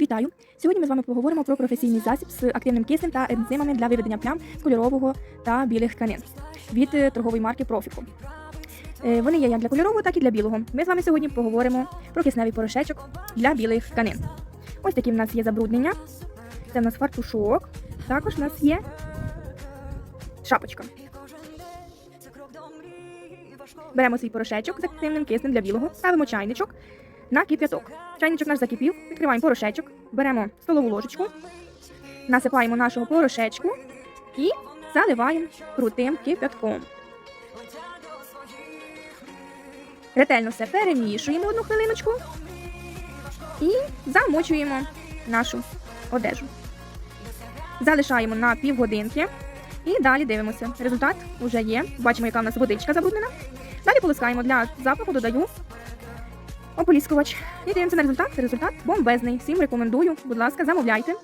Вітаю! Сьогодні ми з вами поговоримо про професійний засіб з активним киснем та ензимами для виведення плям кольорового та білих тканин від е, торгової марки Профіко. Е, Вони є як для кольорового, так і для білого. Ми з вами сьогодні поговоримо про кисневий порошечок для білих тканин. Ось такі в нас є забруднення. Це в нас фартушок. Також в нас є шапочка. Беремо свій порошечок з активним киснем для білого, ставимо чайничок на кип'яток. Чайничок наш закипів, відкриваємо порошечок, беремо столову ложечку, насипаємо нашого порошечку і заливаємо крутим кип'ятком. Ретельно все перемішуємо одну хвилиночку і замочуємо нашу одежу. Залишаємо на півгодинки і далі дивимося. Результат вже є. Бачимо, яка в нас водичка забруднена. Далі полискаємо для запаху, додаю ополіскувач. І дивимося на результат. Результат бомбезний. Всім рекомендую. Будь ласка, замовляйте.